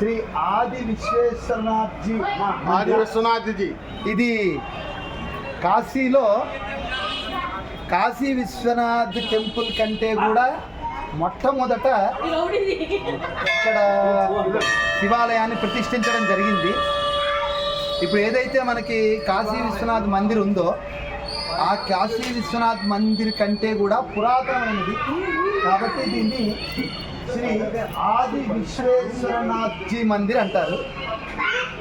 శ్రీ ఆది ఆది విశ్వనాథ్జీ. ఇది కాశీలో కాశీ విశ్వనాథ్ టెంపుల్ కంటే కూడా మొట్టమొదట ఇక్కడ శివాలయాన్ని ప్రతిష్ఠించడం జరిగింది. ఇప్పుడు ఏదైతే మనకి కాశీ విశ్వనాథ్ మందిర్ ఉందో ఆ కాశీ విశ్వనాథ్ మందిర్ కంటే కూడా పురాతనమైనది. కాబట్టి దీన్ని శ్రీ ఆది విశ్వేశ్వరనాథ్జీ మందిర్ అంటారు.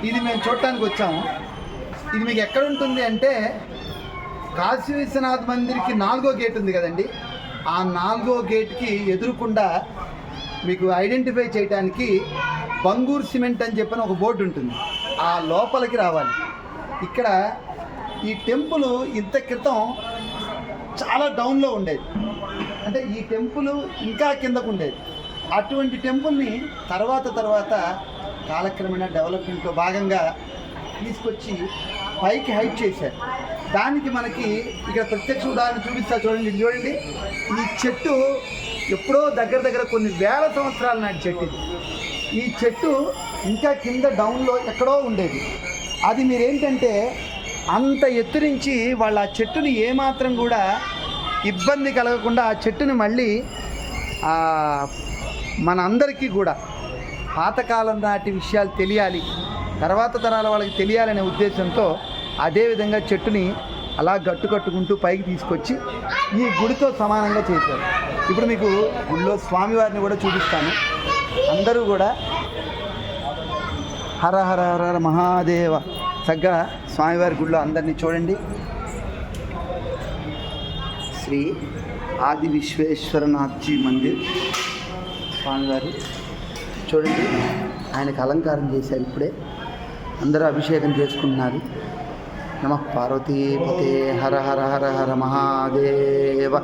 ఇది మేము చూడటానికి వచ్చాము. ఇది మీకు ఎక్కడ ఉంటుంది అంటే కాశీ విశ్వనాథ్ మందిర్కి నాలుగో గేట్ ఉంది కదండి. ఆ నాలుగో గేట్కి ఎదురుకుండా మీకు ఐడెంటిఫై చేయడానికి బంగూర్ సిమెంట్ అని చెప్పిన ఒక బోర్డు ఉంటుంది. ఆ లోపలికి రావాలి. ఇక్కడ ఈ టెంపుల్ ఇంత క్రితం చాలా డౌన్లో ఉండేది. అంటే ఈ టెంపుల్ ఇంకా కిందకు ఉండేది. అటువంటి టెంపుల్ని తర్వాత తర్వాత కాలక్రమేణా డెవలప్మెంట్లో భాగంగా తీసుకొచ్చి పైకి హైట్ చేశారు. దానికి మనకి ఇక్కడ ప్రత్యక్ష ఉదాహరణ చూపిస్తా చూడండి చూడండి. ఈ చెట్టు ఎప్పుడో దగ్గర దగ్గర కొన్ని వేల సంవత్సరాల నాటి చెట్టు ఈ చెట్టు ఇంకా కింద డౌన్లో ఎక్కడో ఉండేది. అది మీరేంటంటే అంత ఎత్తు నుంచి వాళ్ళ ఆ చెట్టుని ఏమాత్రం కూడా ఇబ్బంది కలగకుండా ఆ చెట్టుని మళ్ళీ మనందరికీ కూడా పాతకాలం నాటి విషయాలు తెలియాలి తర్వాత తరాల వాళ్ళకి తెలియాలనే ఉద్దేశంతో అదేవిధంగా చెట్టుని అలా గట్టు కట్టుకుంటూ పైకి తీసుకొచ్చి ఈ గుడితో సమానంగా చేశారు. ఇప్పుడు మీకు గుడిలో స్వామివారిని కూడా చూపిస్తాను. అందరూ కూడా హర హర హర హర మహాదేవ చక్కగా స్వామివారి గుడిలో అందరినీ చూడండి. శ్రీ ఆది విశ్వేశ్వరనాథ్జీ మందిర్. స్వామివారు. చూడండి ఆయనకు అలంకారం చేశారు ఇప్పుడే. అందరూ అభిషేకం చేసుకుంటున్నారు. నమ పార్వతీపతే హర హర హర హర మహాదేవ.